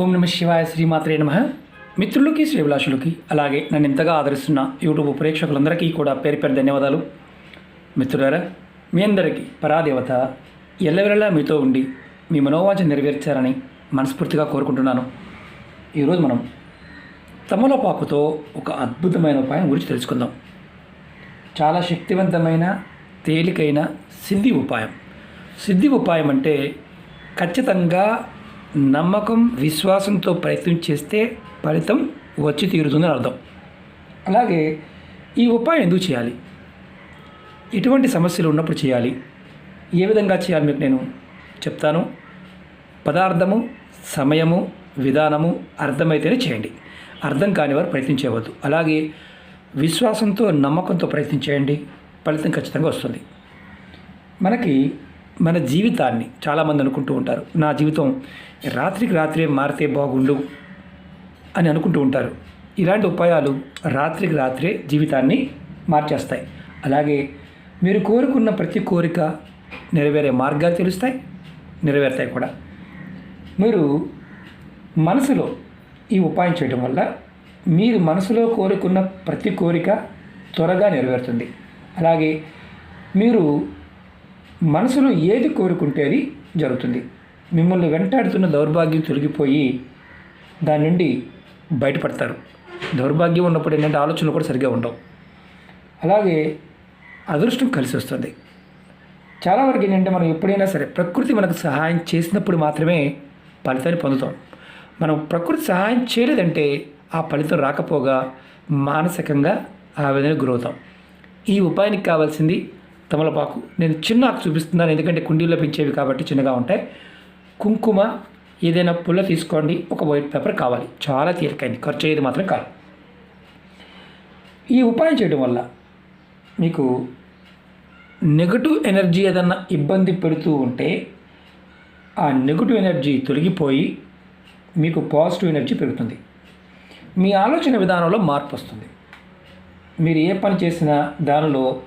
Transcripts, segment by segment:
ఓం నమ శివాయ శ్రీమాత్రే నమ. మిత్రులకి శ్రీభిలాషులకి అలాగే నన్ను ఇంతగా ఆదరిస్తున్న యూట్యూబ్ ప్రేక్షకులందరికీ కూడా పేరు పేరు ధన్యవాదాలు. మిత్రులారా మీ అందరికీ పరాదేవత ఎల్లవెల్లలా మీతో ఉండి మీ మనోవాంఛ నెరవేర్చారని మనస్ఫూర్తిగా కోరుకుంటున్నాను. ఈరోజు మనం తమలపాకుతో ఒక అద్భుతమైన ఉపాయం గురించి తెలుసుకుందాం. చాలా శక్తివంతమైన తేలికైన సిద్ధి ఉపాయం. సిద్ధి ఉపాయం అంటే ఖచ్చితంగా నమ్మకం విశ్వాసంతో ప్రయత్నం చేస్తే ఫలితం వచ్చి తీరుతుందని అర్థం. అలాగే ఈ ఉపాయం ఎందుకు చేయాలి? ఎటువంటి సమస్యలు ఉన్నప్పుడు చేయాలి? ఏ విధంగా చేయాలి మీకు నేను చెప్తాను. పదార్థము సమయము విధానము అర్థమైతేనే చేయండి. అర్థం కాని వారు ప్రయత్నించవద్దు అలాగే విశ్వాసంతో నమ్మకంతో ప్రయత్నం చేయండి. ఫలితం ఖచ్చితంగా వస్తుంది. మనకి మన జీవితాన్ని చాలామంది అనుకుంటూ ఉంటారు. నా జీవితం రాత్రికి రాత్రే మారితే బాగుండు అని అనుకుంటూ ఉంటారు. ఇలాంటి ఉపాయాలు రాత్రికి రాత్రే జీవితాన్ని మార్చేస్తాయి. అలాగే మీరు కోరుకున్న ప్రతి కోరిక నెరవేరే మార్గాలు తెలుస్తాయి నెరవేరుతాయి కూడా. మీరు మనసులో ఈ ఉపాయం చేయడం వల్ల మీరు మనసులో కోరుకున్న ప్రతి కోరిక త్వరగా నెరవేరుతుంది. అలాగే మీరు మనసులో ఏది కోరుకుంటే అది జరుగుతుంది. మిమ్మల్ని వెంటాడుతున్న దౌర్భాగ్యం తొలగిపోయి దాని నుండి బయటపడతారు. దౌర్భాగ్యం ఉన్నప్పుడు ఏంటంటే ఆలోచనలు కూడా సరిగ్గా ఉండవు. అలాగే అదృష్టం కలిసి వస్తుంది. చాలా వరకు ఏంటంటే మనం ఎప్పుడైనా సరే ప్రకృతి మనకు సహాయం చేసినప్పుడు మాత్రమే ఫలితాన్ని పొందుతాం. మనం ప్రకృతి సహాయం చేయలేదంటే ఆ ఫలితం రాకపోగా మానసికంగా ఆ విధంగా గురవుతాం. ఈ ఉపాయానికి కావాల్సింది తమలపాకు. నేను చిన్న ఆకు చూపిస్తున్నాను ఎందుకంటే కుండీలో పెంచేవి కాబట్టి చిన్నగా ఉంటాయి. కుంకుమ ఏదైనా పుల్ల తీసుకోండి ఒక వైట్ పేపర్ కావాలి. చాలా తేలికైంది ఖర్చు అయ్యేది మాత్రం కాదు. ఈ ఉపాయం చేయడం వల్ల మీకు నెగటివ్ ఎనర్జీ ఏదన్నా ఇబ్బంది పెడుతూ ఉంటే ఆ నెగటివ్ ఎనర్జీ తొలగిపోయి మీకు పాజిటివ్ ఎనర్జీ పెరుగుతుంది. మీ ఆలోచన విధానంలో మార్పు వస్తుంది. మీరు ఏ పని చేసినా దానిలో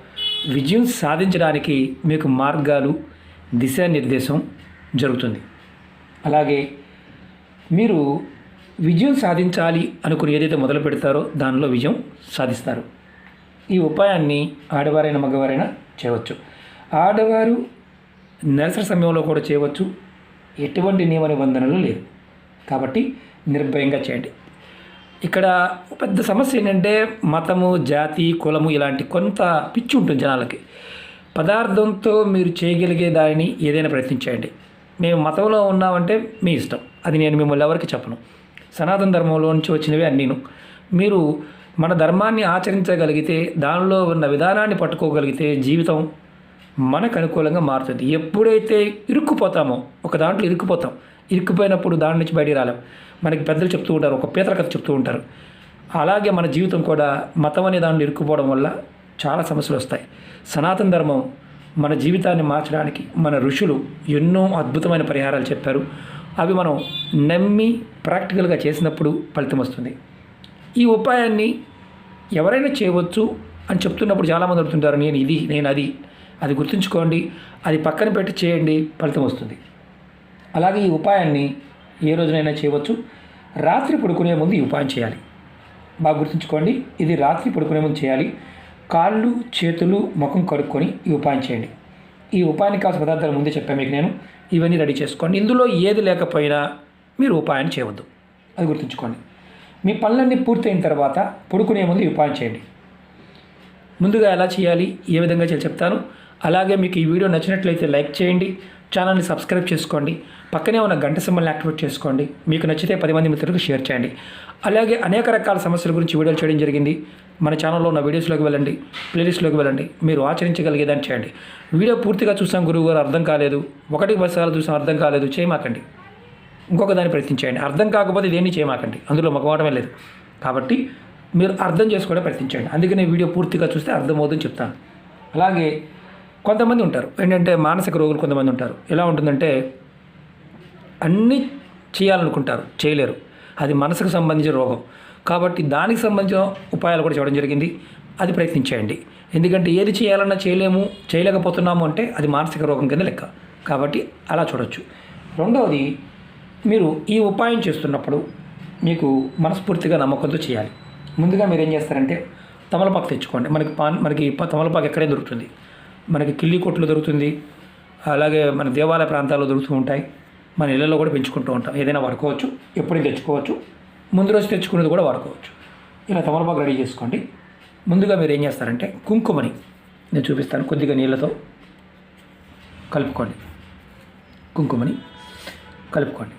విజయం సాధించడానికి మీకు మార్గాలు దిశానిర్దేశం జరుగుతుంది. అలాగే మీరు విజయం సాధించాలి అనుకుని ఏదైతే మొదలు పెడతారో దానిలో విజయం సాధిస్తారు. ఈ ఉపాయాన్ని ఆడవారైనా మగవారైనా చేయవచ్చు. ఆడవారు నెలసరి సమయంలో కూడా చేయవచ్చు. ఎటువంటి నియమ నిబంధనలు లేవు. కాబట్టి నిర్భయంగా చేయండి. ఇక్కడ పెద్ద సమస్య ఏంటంటే మతము జాతి కులము ఇలాంటి కొంత పిచ్చి ఉంటుంది జనాలకి. పదార్థంతో మీరు చేయగలిగే దానిని ఏదైనా ప్రయత్నించండి మేము మతంలో ఉన్నామంటే మీ ఇష్టం. అది నేను మిమ్మల్ని ఎవరికి చెప్పను. సనాతన ధర్మంలో నుంచి వచ్చినవి అన్నీను. మీరు మన ధర్మాన్ని ఆచరించగలిగితే దానిలో ఉన్న విధానాన్ని పట్టుకోగలిగితే జీవితం మనకు అనుకూలంగా మారుతుంది. ఎప్పుడైతే ఇరుక్కుపోతామో ఒక దాంట్లో ఇరుక్కుపోతాం. ఇరుక్కుపోయినప్పుడు దాని నుంచి బయటికి రాలేం. మనకి పెద్దలు చెప్తూ ఉంటారు ఒక పీతల కథ చెప్తూ ఉంటారు. అలాగే మన జీవితం కూడా మతం అనే దాన్ని ఇరుక్కుపోవడం వల్ల చాలా సమస్యలు వస్తాయి. సనాతన ధర్మం మన జీవితాన్ని మార్చడానికి మన ఋషులు ఎన్నో అద్భుతమైన పరిహారాలు చెప్పారు. అవి మనం నమ్మి ప్రాక్టికల్గా చేసినప్పుడు ఫలితం వస్తుంది. ఈ ఉపాయాన్ని ఎవరైనా చేయవచ్చు అని చెప్తున్నప్పుడు చాలామంది అడుగుతుంటారు నేను ఇది నేను అది. అది గుర్తుంచుకోండి అది పక్కన పెట్టి చేయండి ఫలితం వస్తుంది. అలాగే ఈ ఉపాయాన్ని ఏ రోజునైనా చేయవచ్చు. రాత్రి పడుకునే ముందు ఈ ఉపాయం చేయాలి. బాగా గుర్తుంచుకోండి ఇది రాత్రి పడుకునే ముందు చేయాలి. కాళ్ళు చేతులు ముఖం కడుక్కొని ఈ ఉపాయం చేయండి. ఈ ఉపాయానికి కావాల్సిన పదార్థాలు ముందే చెప్పాను మీకు నేను. ఇవన్నీ రెడీ చేసుకోండి. ఇందులో ఏది లేకపోయినా మీరు ఉపాయం చేయవద్దు. అది గుర్తుంచుకోండి. మీ పనులన్నీ పూర్తయిన తర్వాత పడుకునే ముందు ఈ ఉపాయం చేయండి. ముందుగా ఎలా చేయాలి ఏ విధంగా చేయాలి చెప్తాను. అలాగే మీకు ఈ వీడియో నచ్చినట్లయితే లైక్ చేయండి ఛానల్ని సబ్స్క్రైబ్ చేసుకోండి పక్కనే ఉన్న గంట సింబల్ని యాక్టివేట్ చేసుకోండి మీకు నచ్చితే పది మంది మిత్రులకు షేర్ చేయండి. అలాగే అనేక రకాల సమస్యల గురించి వీడియోలు చేయడం జరిగింది. మన ఛానల్లో ఉన్న వీడియోస్లోకి వెళ్ళండి ప్లేలిస్ట్లోకి వెళ్ళండి మీరు ఆచరించగలిగేదాన్ని చేయండి. వీడియో పూర్తిగా చూసాం గురువు గారు అర్థం కాలేదు. ఒకటి బస్సాలు చూసాం అర్థం కాలేదు చేయమాకండి. ఇంకొక దాన్ని ప్రయత్నించండి అర్థం కాకపోతే దేన్ని చేయమాకండి? అందులో మగవాటమే లేదు. కాబట్టి మీరు అర్థం చేసుకోవడం ప్రయత్నించండి అందుకని వీడియో పూర్తిగా చూస్తే అర్థమవుతుందని చెప్తాను. అలాగే కొంతమంది ఉంటారు. ఏంటంటే మానసిక రోగులు కొంతమంది ఉంటారు. ఎలా ఉంటుందంటే అన్నీ చేయాలనుకుంటారు. చేయలేరు. అది మనసుకు సంబంధించిన రోగం. కాబట్టి దానికి సంబంధించిన ఉపాయాలు కూడా చేయడం జరిగింది. అది ప్రయత్నించేయండి. ఎందుకంటే ఏది చేయాలన్నా చేయలేము చేయలేకపోతున్నాము అంటే అది మానసిక రోగం కింద లెక్క. కాబట్టి అలా చూడొచ్చు. రెండవది మీరు ఈ ఉపాయం చేస్తున్నప్పుడు మీకు మనస్ఫూర్తిగా నమ్మకంతో చేయాలి. ముందుగా మీరు ఏం చేస్తారంటే తమలపాకు తెచ్చుకోండి. మనకి పాన్ మనకి తమలపాకు ఎక్కడే దొరుకుతుంది. మనకి కిల్లి కొట్లు దొరుకుతుంది. అలాగే మన దేవాలయ ప్రాంతాల్లో దొరుకుతూ ఉంటాయి. మన ఇళ్ళల్లో కూడా పెంచుకుంటూ ఉంటాం. ఏదైనా వాడుకోవచ్చు ఎప్పుడైనా తెచ్చుకోవచ్చు. ముందు రోజు తెచ్చుకునేది కూడా వాడుకోవచ్చు. ఇలా తమలపాకు రెడీ చేసుకోండి. ముందుగా మీరు ఏం చేస్తారంటే కుంకుమని నేను చూపిస్తాను. కొద్దిగా నీళ్ళతో కలుపుకోండి. కుంకుమని కలుపుకోండి.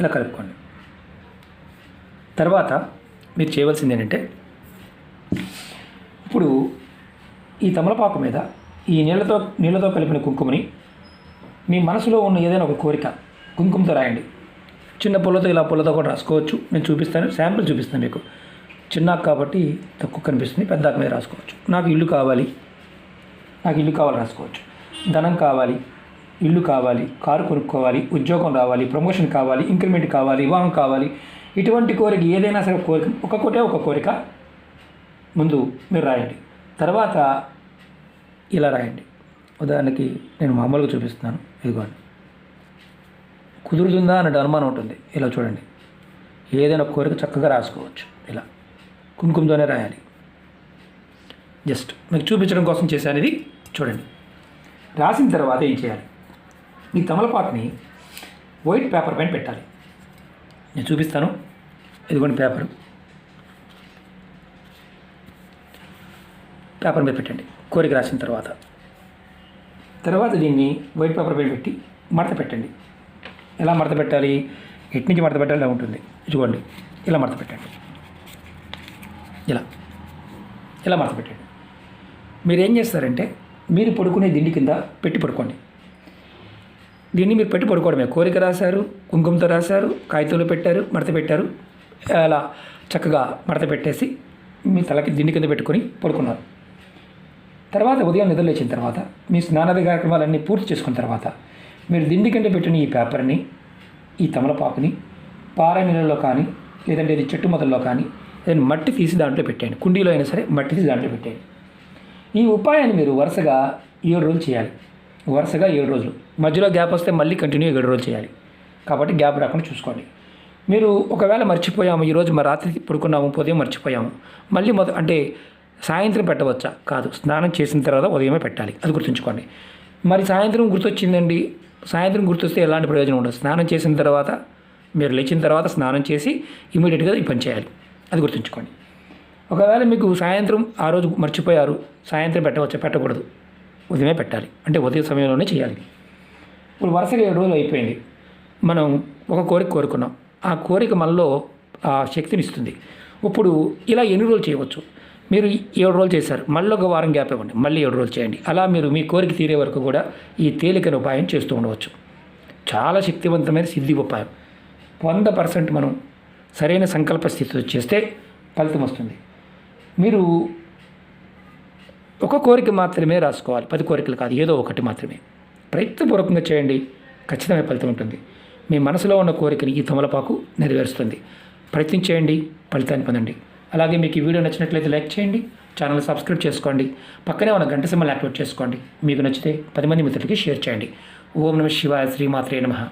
ఇలా కలుపుకోండి. తర్వాత మీరు చేయవలసింది ఏంటంటే ఇప్పుడు ఈ తమలపాకు మీద ఈ నీళ్ళతో నీళ్ళతో కలిపిన కుంకుమని మీ మనసులో ఉన్న ఏదైనా ఒక కోరిక కుంకుమతో రాయండి. చిన్న పుల్లతో ఇలా పుల్లతో కూడా రాసుకోవచ్చు. నేను చూపిస్తాను శాంపుల్ చూపిస్తాను మీకు. చిన్నాకు కాబట్టి తక్కువ కనిపిస్తుంది పెద్దాక మీద రాసుకోవచ్చు. నాకు ఇల్లు కావాలి. నాకు ఇల్లు కావాలి రాసుకోవచ్చు. ధనం కావాలి. ఇల్లు కావాలి కారు కొనుక్కోవాలి ఉద్యోగం రావాలి ప్రమోషన్ కావాలి ఇంక్రిమెంట్ కావాలి వివాహం కావాలి. ఇటువంటి కోరిక ఏదైనా సరే కోరిక ఒక్కొక్కటే ఒక కోరిక ముందు మీరు రాయండి. తర్వాత ఇలా రాయండి. ఉదాహరణకి నేను మామూలుగా చూపిస్తున్నాను. ఇదిగోండి. కుదురుతుందా అన్నట్టు అనుమానం ఉంటుంది. ఇలా చూడండి. ఏదైనా కోరిక చక్కగా రాసుకోవచ్చు. ఇలా. కుంకుమతోనే రాయాలి. జస్ట్ మీకు చూపించడం కోసం చేశాను ఇది. చూడండి. రాసిన తర్వాత ఏం చేయాలి? మీ తమలపాకుని వైట్ పేపర్ పైన పెట్టాలి. నేను చూపిస్తాను. ఇదిగోండి పేపర్. పేపర్ మీద పెట్టండి. కోరిక రాసిన తర్వాత. తర్వాత దీన్ని వైట్ పేపర్ పైన పెట్టి మడత పెట్టండి. ఎలా మడత పెట్టాలి? ఎటు నుంచి మడత పెట్టాలి ఇలా ఉంటుంది. ఇదిగోండి. ఇలా మడత పెట్టండి. ఇలా. ఇలా మడత పెట్టండి. మీరు ఏం చేస్తారంటే మీరు పడుకునే దిండి కింద పెట్టి పడుకోండి. దీన్ని మీరు పెట్టి పడుకోవడమే. కోరిక రాశారు కుంకుమతో రాశారు కాగితంలో పెట్టారు మడత పెట్టారు. అలా చక్కగా మడత పెట్టేసి మీ తలకి దిండి కింద పెట్టుకొని పడుకున్నారు. తర్వాత ఉదయం నిద్ర లేచిన తర్వాత మీ స్నానాది కార్యక్రమాలన్నీ పూర్తి చేసుకున్న తర్వాత మీరు దిండి కింద పెట్టిన ఈ పేపర్ని ఈ తమలపాకుని పార నీళ్ళలో కానీ లేదంటే ఇది చెట్టు మొదల్లో కానీ లేదంటే మట్టి తీసి దాంట్లో పెట్టేయండి. కుండీలో అయినా సరే మట్టి తీసి దాంట్లో పెట్టేయండి. ఈ ఉపాయాన్ని మీరు వరుసగా ఏడు రోజులు చేయాలి. వరుసగా ఏడు రోజులు. మధ్యలో గ్యాప్ వస్తే మళ్ళీ కంటిన్యూ ఏడు రోజులు చేయాలి. కాబట్టి గ్యాప్ రాకుండా చూసుకోండి. మీరు ఒకవేళ మర్చిపోయాము ఈరోజు మా రాత్రి పడుకున్నాము ఉదయం మర్చిపోయాము మళ్ళీ మొద అంటే సాయంత్రం పెట్టవచ్చా? కాదు. స్నానం చేసిన తర్వాత ఉదయమే పెట్టాలి. అది గుర్తుంచుకోండి. మరి సాయంత్రం గుర్తొచ్చిందండి? సాయంత్రం గుర్తొస్తే ఎలాంటి ప్రయోజనం ఉండదు. స్నానం చేసిన తర్వాత మీరు లేచిన తర్వాత స్నానం చేసి ఇమీడియట్గా ఈ పని చేయాలి. అది గుర్తుంచుకోండి. ఒకవేళ మీకు సాయంత్రం ఆ రోజు మర్చిపోయారు సాయంత్రం పెట్టవచ్చు? పెట్టకూడదు. ఉదయమే పెట్టాలి. అంటే ఉదయం సమయంలోనే చేయాలి. ఇప్పుడు వరుసగా ఏడు రోజులు అయిపోయింది. మనం ఒక కోరిక కోరుకున్నాం. ఆ కోరిక మనలో ఆ శక్తిని ఇస్తుంది. ఇప్పుడు ఇలా ఎన్ని రోజులు చేయవచ్చు? మీరు ఏడు రోజులు చేశారు. మళ్ళీ ఒక వారం గ్యాప్ ఇవ్వండి. మళ్ళీ ఏడు రోజులు చేయండి. అలా మీరు మీ కోరిక తీరే వరకు కూడా ఈ తేలికను ఉపాయం చేస్తూ ఉండవచ్చు. చాలా శక్తివంతమైన సిద్ధి ఉపాయం. వంద పర్సెంట్ మనం సరైన సంకల్ప స్థితితో చేస్తే ఫలితం వస్తుంది. మీరు ఒక కోరిక మాత్రమే రాసుకోవాలి. పది కోరికలు కాదు ఏదో ఒకటి మాత్రమే. ప్రయత్నపూర్వకంగా చేయండి. ఖచ్చితమైన ఫలితం ఉంటుంది. మీ మనసులో ఉన్న కోరికని ఈ తమలపాకు నెరవేరుస్తుంది. ప్రయత్నం చేయండి ఫలితాన్ని పొందండి. అలాగే మీకు ఈ వీడియో నచ్చినట్లయితే లైక్ చేయండి ఛానల్ సబ్స్క్రైబ్ చేసుకోండి పక్కనే ఉన్న గంట సింబల్ యాక్టివేట్ చేసుకోండి. మీకు నచ్చితే పది మంది మిత్రులకి షేర్ చేయండి. ఓం నమ శివాయ శ్రీమాత్రే నమః.